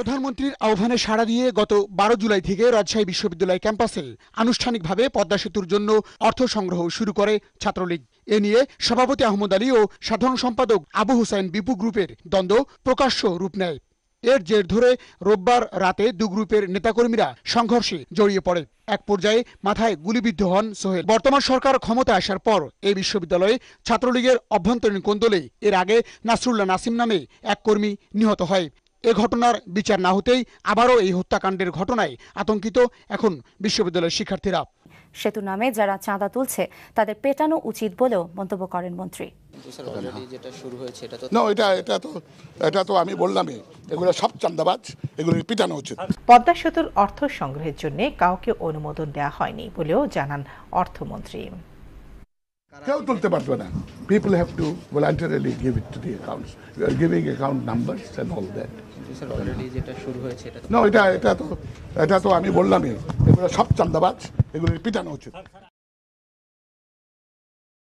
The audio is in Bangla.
প্রধানমন্ত্রীর আহ্বানে সাড়া দিয়ে গত বারো জুলাই থেকে রাজশাহী বিশ্ববিদ্যালয় ক্যাম্পাসে আনুষ্ঠানিকভাবে পদ্মা সেতুর জন্য অর্থ সংগ্রহ শুরু করে ছাত্রলীগ। এ নিয়ে সভাপতি আহমদ আলী ও সাধারণ সম্পাদক আবু হুসাইন বিপু গ্রুপের দ্বন্দ্ব প্রকাশ্য রূপ নেয়। এর জের ধরে রোববার রাতে দু গ্রুপের নেতাকর্মীরা সংঘর্ষে জড়িয়ে পড়ে। এক পর্যায়ে মাথায় গুলিবিদ্ধ হন সোহেল। বর্তমান সরকার ক্ষমতা আসার পর এই বিশ্ববিদ্যালয়ে ছাত্রলীগের অভ্যন্তরীণ কোন্দলে এর আগে নাসরুল্লাহ নাসিম নামে এক কর্মী নিহত হয়। এ ঘটনার বিচার না হতেই আবারও এই হত্যাকাণ্ডের ঘটনায় আতঙ্কিত এখন বিশ্ববিদ্যালয়ের শিক্ষার্থীরা। সেতু নামে যারা চাঁদা তুলছে তাদের পেটানো উচিত বলেও মন্তব্য করেন মন্ত্রী। যেটা শুরু হয়েছে এটা তো এটা এটা তো আমি বললামই এগুলো সব চান্দাবাজ এগুলো পিটানো উচিত। পদ্মা সেতুর অর্থ সংগ্রহের জন্য কাউকে অনুমোদন দেওয়া হয়নি বলেও জানান অর্থমন্ত্রী। কেউ তুলতে পারবে না। People have to voluntarily give it to the accounts you are giving account numbers and all that না এটা এটা তো এটা তো আমি বললামই। এগুলো সব চান্দাবাজ এগুলো পিটানো উচিত।